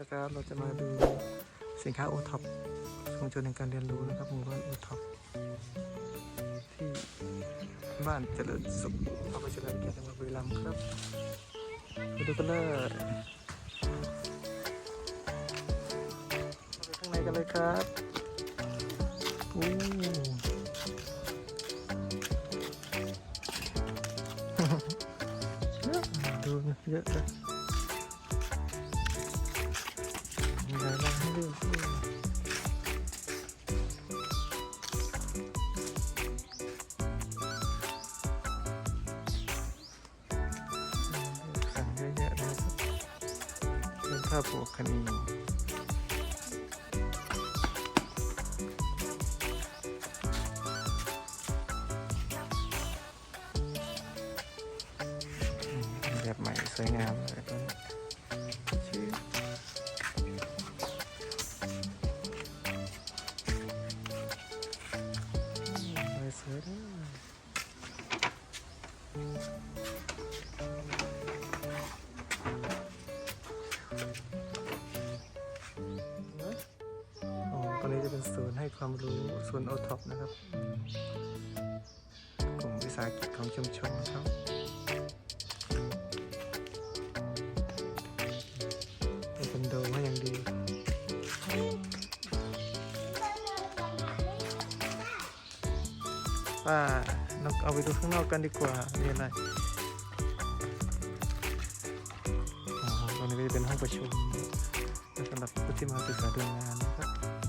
นะครับ เราจะมาดูสินค้าโอท็อปชุมชนแห่งการเรียนรู้นะครับหมู่บ้านโอท็อปที่บ้านเจริญสุขอำเภอเฉลิมเกียรติจังหวัดบุรีรัมย์ครับไปดูกันเลยข้าไปข้างในกันเลยครับโอ้ดูนะเยอะเลย เป็นผ้าผูกคณีอืมเป็นแบบใหม่สวยงามเลยตัวนี้ชื่อสวยด้วย เป็นศูนย์ให้ความรู้ศูนย์โอท็อปนะครับ กลุ่มวิสาหกิจของชุมชนครับเป็นโดมาอย่างดีป้าเราเอาไปดูข้างนอกกันดีกว่า มีอะไรอ๋อตรงนี้ก็จะเป็นห้องประชุมสำหรับผู้ที่มาศึกษาดูงานนะครับ